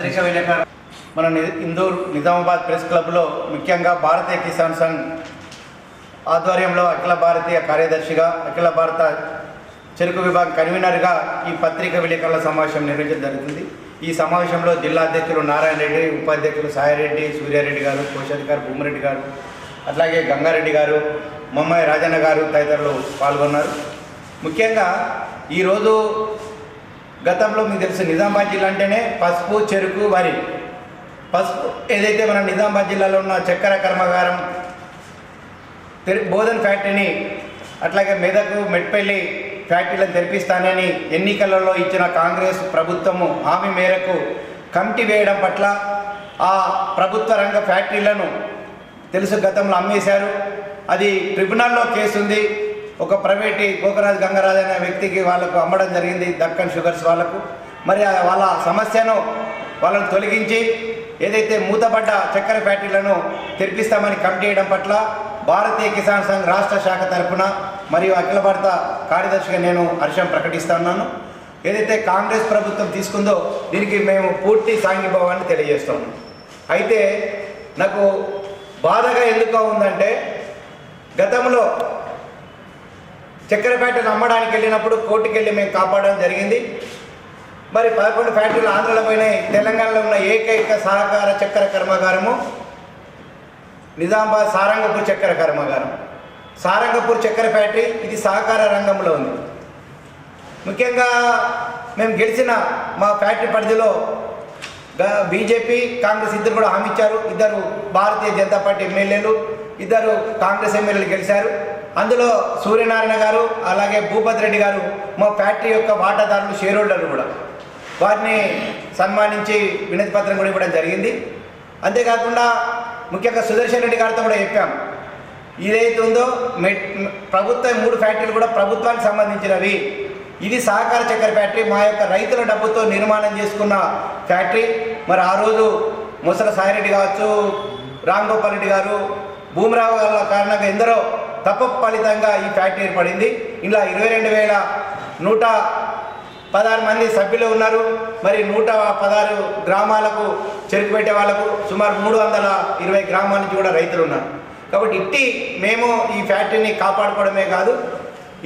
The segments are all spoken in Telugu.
దేశ విలేకరు మన ని- ఇందూర్ నిజామాబాద్ ప్రెస్ క్లబ్లో ముఖ్యంగా భారతీయ కిసాన్ సంఘ్ ఆధ్వర్యంలో అఖిల భారతీయ కార్యదర్శిగా అఖిల భారత చెరుకు విభాగం కన్వీనర్గా ఈ పత్రిక విలేకరుల సమావేశం నిర్వహించడం జరుగుతుంది. ఈ సమావేశంలో జిల్లా అధ్యక్షులు నారాయణ రెడ్డి ఉపాధ్యక్షులు సాయిరెడ్డి సూర్యారెడ్డి గారు కోశాధికారి భూమిరెడ్డి గారు అట్లాగే గంగారెడ్డి గారు మమ్మాయి రాజన్న గారు తదితరులు పాల్గొన్నారు. ముఖ్యంగా ఈరోజు గతంలో మీకు తెలుసు నిజామాబాద్ జిల్లా అంటేనే పసుపు చెరుకు వరి. పసుపు ఏదైతే మన నిజామాబాద్ జిల్లాలో ఉన్న చక్కెర కర్మాగారం బోధన్ ఫ్యాక్టరీని అట్లాగే మెదకు మెట్పల్లి ఫ్యాక్టరీలను తెరిపిస్తానని ఎన్నికలలో ఇచ్చిన కాంగ్రెస్ ప్రభుత్వము హామీ మేరకు కమిటీ వేయడం పట్ల ఆ ప్రభుత్వ రంగ ఫ్యాక్టరీలను తెలుసు గతంలో అమ్మేశారు. అది ట్రిబ్యునల్లో కేసు ఉంది ఒక ప్రైవేట్ గోకరాజ్ గంగరాజు అనే వ్యక్తికి వాళ్ళకు అమ్మడం జరిగింది దక్కన్ షుగర్స్ వాళ్ళకు. మరి వాళ్ళ సమస్యను వాళ్ళను తొలగించి ఏదైతే మూతపడ్డ చక్కెర ఫ్యాక్టరీలను తెరిపిస్తామని కమిటీ చేయడం పట్ల భారతీయ కిసాన్ సంఘ్ రాష్ట్ర శాఖ తరఫున మరియు అఖిల భారత కార్యదర్శిగా నేను హర్షం ప్రకటిస్తున్నాను ఏదైతే కాంగ్రెస్ ప్రభుత్వం తీసుకుందో దీనికి మేము పూర్తి సాంఘీభావాన్ని తెలియజేస్తాము అయితే నాకు బాధగా ఎందుకు ఉందంటే గతంలో చక్కెరపేటను అమ్మడానికి వెళ్ళినప్పుడు కోర్టుకు వెళ్ళి మేము కాపాడడం జరిగింది. మరి పదకొండు ఫ్యాక్టరీలు ఆంధ్రలో పోయినాయి తెలంగాణలో ఉన్న ఏకైక సహకార చక్కెర కర్మాగారము నిజామాబాద్ సారంగపూర్ చక్కెర కర్మాగారం. సారంగపూర్ చక్కెర ఫ్యాక్టరీ ఇది సహకార రంగంలో ఉంది. ముఖ్యంగా మేము గెలిచిన మా ఫ్యాక్టరీ పరిధిలో బీజేపీ కాంగ్రెస్ ఇద్దరు కూడా హామీ ఇచ్చారు. ఇద్దరు భారతీయ జనతా పార్టీ ఎమ్మెల్యేలు ఇద్దరు కాంగ్రెస్ ఎమ్మెల్యేలు గెలిచారు. అందులో సూర్యనారాయణ గారు అలాగే భూపతి రెడ్డి గారు మా ఫ్యాక్టరీ యొక్క వాటాదారులు షేర్ హోల్డర్లు కూడా. వారిని సన్మానించి వినతి పత్రం కూడా ఇవ్వడం జరిగింది. అంతేకాకుండా ముఖ్యంగా సుదర్శన్ రెడ్డి గారితో కూడా చెప్పాం. ఏదైతే ఉందో మెట్ ప్రభుత్వ మూడు ఫ్యాక్టరీలు కూడా ప్రభుత్వానికి సంబంధించినవి. ఇది సహకార చక్కెర ఫ్యాక్టరీ మా యొక్క రైతుల డబ్బుతో నిర్మాణం చేసుకున్న ఫ్యాక్టరీ. మరి ఆ రోజు ముసల సాయిరెడ్డి కావచ్చు రామ్ గోపాల్ రెడ్డి గారు భూమిరావు గారు కారణంగా ఎందరో తప్ప ఫలితంగా ఈ ఫ్యాక్టరీ ఏర్పడింది. ఇలా ఇరవై రెండు వేల నూట పదహారు మంది సభ్యులు ఉన్నారు. మరి నూట పదహారు గ్రామాలకు చెరుకు పెట్టే వాళ్ళకు సుమారు మూడు వందల ఇరవై గ్రామాల నుంచి కూడా రైతులు ఉన్నారు. కాబట్టి ఇట్టి మేము ఈ ఫ్యాక్టరీని కాపాడుకోవడమే కాదు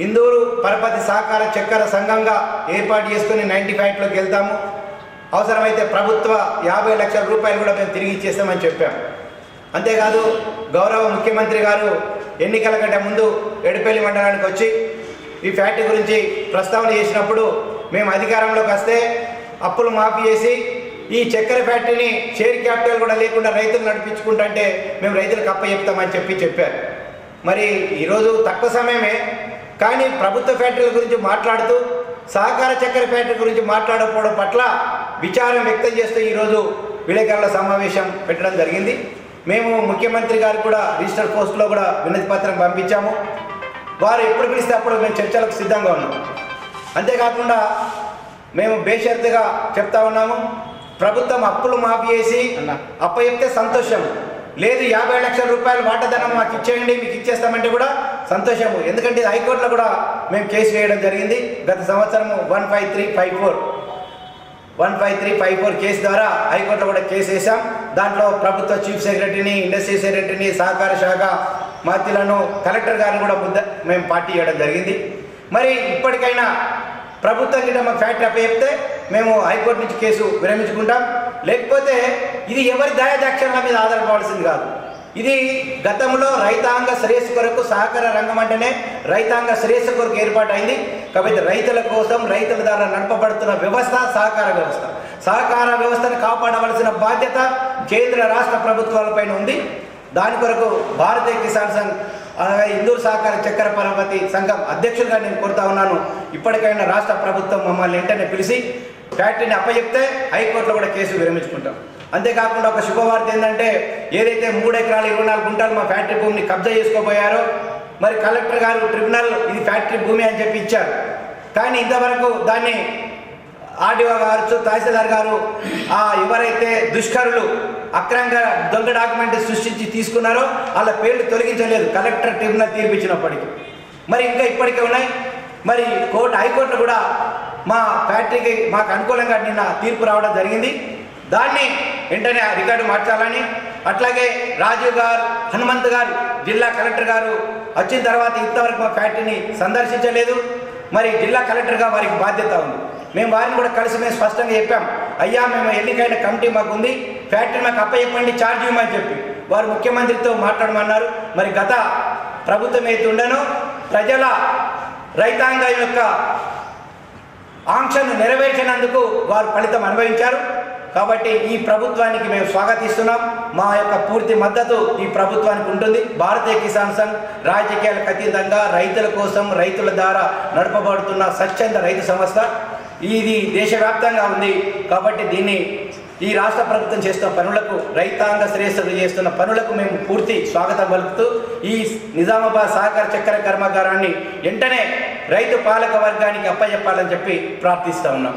ఇందూరు పరపతి సహకార చక్కెర సంఘంగా ఏర్పాటు చేసుకుని నైంటీ ఫ్యాక్టరీలోకి వెళ్తాము. అవసరమైతే ప్రభుత్వ యాభై లక్షల రూపాయలు కూడా మేము తిరిగి ఇచ్చేస్తామని చెప్పాం. అంతేకాదు గౌరవ ముఖ్యమంత్రి గారు ఎన్నికల కంటే ముందు ఎడిపల్లి మండలానికి వచ్చి ఈ ఫ్యాక్టరీ గురించి ప్రస్తావన చేసినప్పుడు మేము అధికారంలోకి వస్తే అప్పులు మాఫీ చేసి ఈ చక్కెర ఫ్యాక్టరీని షేర్ క్యాపిటల్ కూడా లేకుండా రైతులు నడిపించుకుంటుంటే మేము రైతులకు అప్ప చెప్తామని చెప్పి చెప్పారు. మరి ఈరోజు తక్కువ సమయమే కానీ ప్రభుత్వ ఫ్యాక్టరీల గురించి మాట్లాడుతూ సహకార చక్కెర ఫ్యాక్టరీ గురించి మాట్లాడకపోవడం పట్ల విచారం వ్యక్తం చేస్తూ ఈరోజు విలేకరుల సమావేశం పెట్టడం జరిగింది. మేము ముఖ్యమంత్రి గారు కూడా రిజిస్టర్ పోస్ట్లో కూడా వినతి పత్రం పంపించాము. వారు ఎప్పుడు పిలిస్తే అప్పుడు మేము చర్చలకు సిద్ధంగా ఉన్నాం. అంతేకాకుండా మేము బేషరతుగా చెప్తా ఉన్నాము ప్రభుత్వం అప్పులు మాఫీ చేసి అప్ప చెప్తే సంతోషం. లేదు యాభై లక్షల రూపాయలు వాటాధనం మాకు ఇచ్చేయండి మీకు ఇచ్చేస్తామంటే కూడా సంతోషము. ఎందుకంటే ఇది హైకోర్టులో కూడా మేము కేసు వేయడం జరిగింది. గత సంవత్సరము one five three five four one five three five four case ద్వారా హైకోర్టులో కూడా కేసు వేసాం దాంట్లో ప్రభుత్వ చీఫ్ సెక్రటరీని ఇండస్ట్రీ సెక్రటరీని సహకార శాఖ మాత్యులను కలెక్టర్ గారిని కూడా ముద్ద మేము పార్టీ చేయడం జరిగింది. మరి ఇప్పటికైనా ప్రభుత్వం గిట్ట మాకు ఫ్యాక్టరీ అప్పచెప్తే మేము హైకోర్టు నుంచి కేసు విరమించుకుంటాం. లేకపోతే ఇది ఎవరి దయాదాక్షణల మీద ఆధారపడాల్సింది కాదు. ఇది గతంలో రైతాంగ శ్రేయస్సు కొరకు సహకార రంగం అంటేనే రైతాంగ శ్రేయస్సు కొరకు ఏర్పాటైంది. కాబట్టి రైతుల కోసం రైతుల ద్వారా నడపబడుతున్న వ్యవస్థ సహకార వ్యవస్థ. సహకార వ్యవస్థను కాపాడవలసిన బాధ్యత కేంద్ర రాష్ట్ర ప్రభుత్వాలపైన ఉంది. దాని కొరకు భారతీయ కిసాన్ సంఘ్ అలాగే ఇందూరు సహకార చక్కెర పరపతి సంఘం అధ్యక్షులుగా నేను కోరుతా ఉన్నాను. ఇప్పటికైనా రాష్ట్ర ప్రభుత్వం మమ్మల్ని వెంటనే పిలిచి ఫ్యాక్టరీని అప్పచెప్తే హైకోర్టులో కూడా కేసు విరమించుకుంటాం. అంతేకాకుండా ఒక శుభవార్త ఏంటంటే ఏదైతే మూడు ఎకరాలు ఇరవై నాలుగు గుంటలు మా ఫ్యాక్టరీ భూమిని కబ్జా చేసుకోబోయారో మరి కలెక్టర్ గారు ట్రిబ్యునల్ ఇది ఫ్యాక్టరీ భూమి అని చెప్పి ఇచ్చారు. కానీ ఇంతవరకు దాన్ని ఆర్డీఓ గారు తహసీల్దార్ గారు ఎవరైతే దుష్కరులు అక్రమంగా దొంగ డాక్యుమెంట్ సృష్టించి తీసుకున్నారో వాళ్ళ పేర్లు తొలగించలేదు. కలెక్టర్ ట్రిబ్యునల్ తీర్పిచ్చినప్పటికీ. మరి ఇంకా ఇప్పటికే ఉన్నాయి. మరి కోర్టు హైకోర్టు కూడా మా ఫ్యాక్టరీకి మాకు అనుకూలంగా నిన్న తీర్పు రావడం జరిగింది. దాన్ని వెంటనే ఆ రికార్డు మార్చాలని అట్లాగే రాజీవ్ గారు హనుమంత్ గారు జిల్లా కలెక్టర్ గారు వచ్చిన తర్వాత ఇంతవరకు మా ఫ్యాక్టరీని సందర్శించలేదు. మరి జిల్లా కలెక్టర్గా వారికి బాధ్యత ఉంది. మేము వారిని కూడా కలిసి మేము స్పష్టంగా చెప్పాం. అయ్యా మేము ఎన్నికైన కమిటీ మాకు ఉంది ఫ్యాక్టరీ మాకు అప్పచెప్పండి ఛార్జ్ ఇవ్వమని చెప్పి. వారు ముఖ్యమంత్రితో మాట్లాడమన్నారు. మరి గత ప్రభుత్వం అయితే ఉండనో ప్రజల రైతాంగం యొక్క ఆంక్షను నెరవేర్చినందుకు వారు ఫలితం అనుభవించారు. కాబట్టి ఈ ప్రభుత్వానికి మేము స్వాగతిస్తున్నాం. మా యొక్క పూర్తి మద్దతు ఈ ప్రభుత్వానికి ఉంటుంది. భారతీయ కిసాన్ సంఘ్ రాజకీయాలకు అతీతంగా రైతుల కోసం రైతుల ద్వారా నడపబడుతున్న స్వచ్ఛంద రైతు సంస్థ. ఇది దేశవ్యాప్తంగా ఉంది. కాబట్టి దీన్ని ఈ రాష్ట్ర ప్రభుత్వం చేస్తున్న పనులకు రైతాంగ శ్రేయస్సులు చేస్తున్న పనులకు మేము పూర్తి స్వాగతం పలుకుతూ ఈ నిజామాబాద్ సహకార చక్కెర కర్మాగారాన్ని వెంటనే రైతు పాలక వర్గానికి అప్పచెప్పాలని చెప్పి ప్రార్థిస్తూ ఉన్నాం.